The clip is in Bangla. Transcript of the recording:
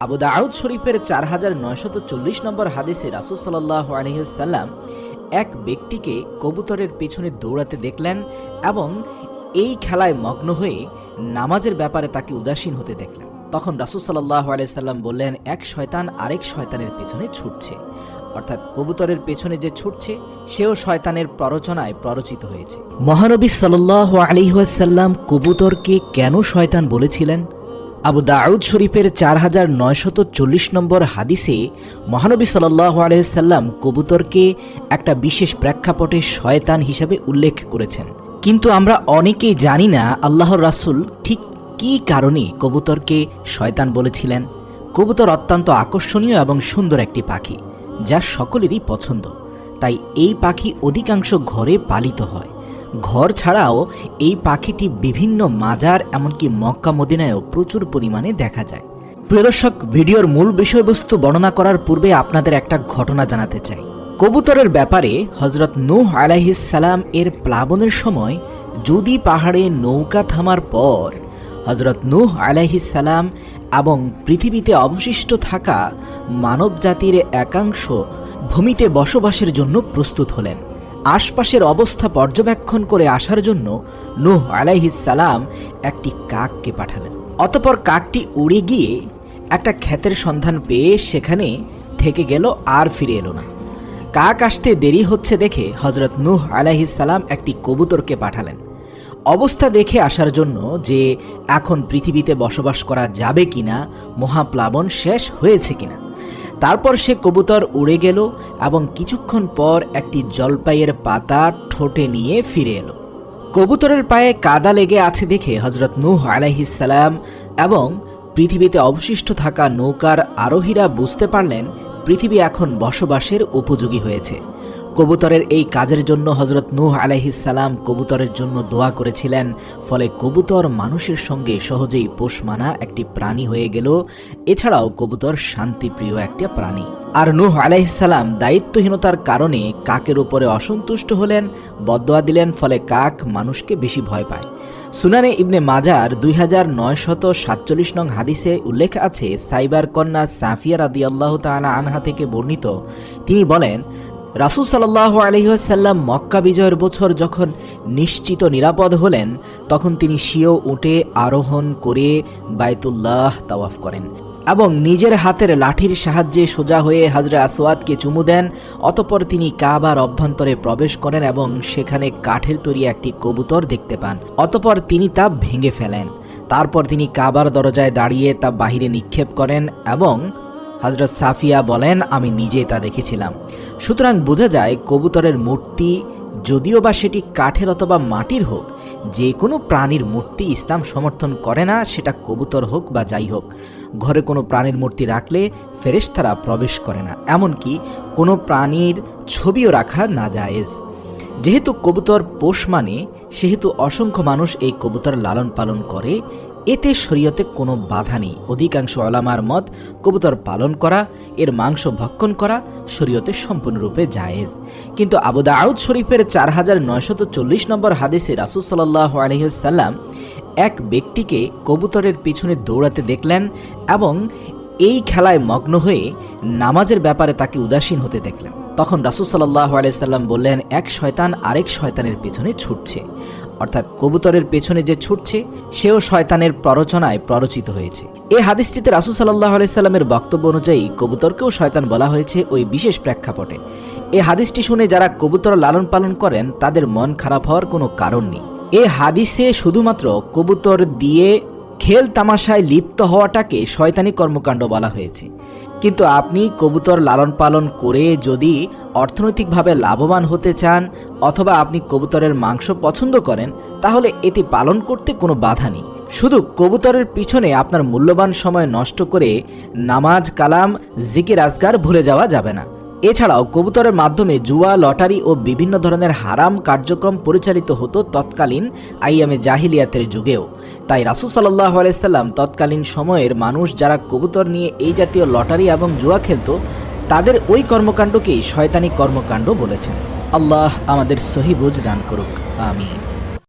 আবু দাউদ শরীফের চার হাজার নয়শত চল্লিশ নম্বর হাদিসে রাসুল সাল্লাহ আলহিসাল্লাম এক ব্যক্তিকে কবুতরের পেছনে দৌড়াতে দেখলেন এবং এই খেলায় মগ্ন হয়ে নামাজের ব্যাপারে তাকে উদাসীন হতে দেখলেন। তখন রাসুল সাল্লাহ আলাইসাল্লাম বললেন, এক শয়তান আরেক শয়তানের পেছনে ছুটছে। অর্থাৎ কবুতরের পেছনে যে ছুটছে, সেও শয়তানের প্ররোচনায় প্ররোচিত হয়েছে। মহানবী সাল্লাহ আলিহাসাল্লাম কবুতরকে কেন শয়তান বলেছিলেন? আবু দাউদ শরীফের চার হাজার নয়শত চল্লিশ নম্বর হাদিসে মহানবী সাল্লাহ আলহাম কবুতরকে একটা বিশেষ প্রেক্ষাপটে শয়তান হিসাবে উল্লেখ করেছেন। কিন্তু আমরা অনেকেই জানি না আল্লাহর রাসূল ঠিক কী কারণে কবুতরকে শয়তান বলেছিলেন। কবুতর অত্যন্ত আকর্ষণীয় এবং সুন্দর একটি পাখি, যা সকলেরই পছন্দ। তাই এই পাখি অধিকাংশ ঘরে পালিত হয়। ঘর ছাড়াও এই পাখিটি বিভিন্ন মাজার, এমনকি মক্কা মদিনায়ও প্রচুর পরিমাণে দেখা যায়। প্রিয় দর্শক, ভিডিওর মূল বিষয়বস্তু বর্ণনা করার পূর্বে আপনাদের একটা ঘটনা জানাতে চাই। কবুতরের ব্যাপারে হজরত নূহ আলাইহিসালাম এর প্লাবনের সময় যদি পাহাড়ে নৌকা থামার পর হজরত নূহ আলাইহিসালাম এবং পৃথিবীতে অবশিষ্ট থাকা মানব জাতির একাংশ ভূমিতে বসবাসের জন্য প্রস্তুত হলেন। আশপাশের অবস্থা পর্যবেক্ষণ করে আসার জন্য নূহ আলাইহিসালাম একটি কাককে পাঠালেন। অতপর কাকটি উড়ে গিয়ে একটা ক্ষেতের সন্ধান পেয়ে সেখানে থেকে গেল, আর ফিরে এলো না। কাক আসতে দেরি হচ্ছে দেখে হজরত নূহ আলাইহিসালাম একটি কবুতরকে পাঠালেন। অবস্থা দেখে আসার জন্য যে এখন পৃথিবীতে বসবাস করা যাবে কিনা, মহাপ্লাবন শেষ হয়েছে কিনা। তারপর সে কবুতর উড়ে গেল এবং কিছুক্ষণ পর একটি জলপাইয়ের পাতা ঠোঁটে নিয়ে ফিরে এলো। কবুতরের পায়ে কাদা লেগে আছে দেখে হজরত নূহ আলাইহিসালাম এবং পৃথিবীতে অবশিষ্ট থাকা নৌকার আরোহীরা বুঝতে পারলেন পৃথিবী এখন বসবাসের উপযোগী হয়েছে। কবুতরের এই কাজের জন্য হজরত নূহ আলাইহিসাল্লাম কবুতরের জন্য দোয়া করেছিলেন। ফলে কবুতর মানুষের সঙ্গে সহজেই পোষ মানা একটি প্রাণী হয়ে গেল। এছাড়াও কবুতর শান্তিপ্রিয় একটা প্রাণী। আর নূহ আলাইহিসাল্লাম দায়িত্বহীনতার কারণে কাকের উপরে অসন্তুষ্ট হলেন, বদোয়া দিলেন, ফলে কাক মানুষকে বেশি ভয় পায়। সুনানে ইবনে মাজার দুই হাজার নয়শত সাতচল্লিশ নং হাদিসে উল্লেখ আছে, সাইবার কন্যা সাফিয়া রাদি আল্লাহ তালা আনহা থেকে বর্ণিত। তিনি বলেন রাসুল সাল্লাহ আলহিহাসাল্লাম মক্কা বিজয়ের বছর যখন নিশ্চিত নিরাপদ হলেন, তখন তিনি স্বীয় উঠে আরোহণ করে বায়তুল্লাহ তাওয়াফ করেন এবং নিজের হাতের লাঠির সাহায্যে সোজা হয়ে হাজরা আসওয়াদকে চুমু দেন। অতপর তিনি কাবার অভ্যন্তরে প্রবেশ করেন এবং সেখানে কাঠের তৈরি একটি কবুতর দেখতে পান। অতপর তিনি তা ভেঙে ফেলেন। তারপর তিনি কাবার দরজায় দাঁড়িয়ে তা বাহিরে নিক্ষেপ করেন এবং হজরত সাফিয়া বলেন, আমি নিজে তা দেখেছিলাম। সুতরাং বোঝা যায় কবুতরের মূর্তি যদিও বা সেটি কাঠের অথবা মাটির হোক যে কোনো প্রাণীর মূর্তি ইসলাম সমর্থন করে না, সেটা কবুতর হোক বা যাই হোক। ঘরে কোনো প্রাণীর মূর্তি রাখলে ফেরেশতারা প্রবেশ করে না, এমনকি কোনো প্রাণীর ছবিও রাখা না জায়েজ যেহেতু কবুতর পোষ মানে সেহেতু অসংখ্য মানুষ এই কবুতর লালন পালন করে এতে শরীয়তে কোনো বাধা নেই। অধিকাংশ আলামার মত কবুতর পালন করা, এর মাংস ভক্ষণ করা শরীয়তে সম্পূর্ণরূপে জায়েজ। কিন্তু আবু দাউদ শরীফের চার হাজার নয়শত চল্লিশ নম্বর হাদিসে রাসুল সাল্লাহ আলহিসাল্লাম এক ব্যক্তিকে কবুতরের পিছনে দৌড়াতে দেখলেন এবং এই খেলায় মগ্ন হয়ে নামাজের ব্যাপারে তাকে উদাসীন হতে দেখলেন। তখন রাসুল সাল্লাহ আলাইসাল্লাম বললেন, এক শয়তান আরেক শয়তানের পেছনে ছুটছে। অর্থাৎ কবুতরের পেছনে যে ছুটছে, সেও শয়তানের প্ররোচনায় প্ররোচিত হয়েছে। এই হাদিসটিতে রাসুল সাল্লাহ আলাইসাল্লামের বক্তব্য অনুযায়ী কবুতরকেও শয়তান বলা হয়েছে ওই বিশেষ প্রেক্ষাপটে। এই হাদিসটি শুনে যারা কবুতর লালন পালন করেন, তাদের মন খারাপ হওয়ার কোনো কারণ নেই। এ হাদিসে শুধুমাত্র কবুতর দিয়ে খেল তামাশায় লিপ্ত হওয়াটাকে শয়তানি কর্মকাণ্ড বলা হয়েছে। কিন্তু আপনি কবুতর লালন পালন করে যদি অর্থনৈতিকভাবে লাভবান হতে চান অথবা আপনি কবুতরের মাংস পছন্দ করেন, তাহলে এটি পালন করতে কোনো বাধা নেই। শুধু কবুতরের পিছনে আপনার মূল্যবান সময় নষ্ট করে নামাজ, কালাম, জিকির, আজগার ভুলে যাওয়া যাবে না। এছাড়াও কবুতরের মাধ্যমে জুয়া, লটারি ও বিভিন্ন ধরনের হারাম কার্যক্রম পরিচালিত হতো তৎকালীন আইয়ামে জাহিলিয়াতের যুগেও। তাই রাসুল সাল্লাহ আলাইসাল্লাম তৎকালীন সময়ের মানুষ যারা কবুতর নিয়ে এই জাতীয় লটারি এবং জুয়া খেলত, তাদের ওই কর্মকাণ্ডকেই শয়তানি কর্মকাণ্ড বলেছেন। আল্লাহ আমাদের সহি বুঝ দান করুক। আমিন।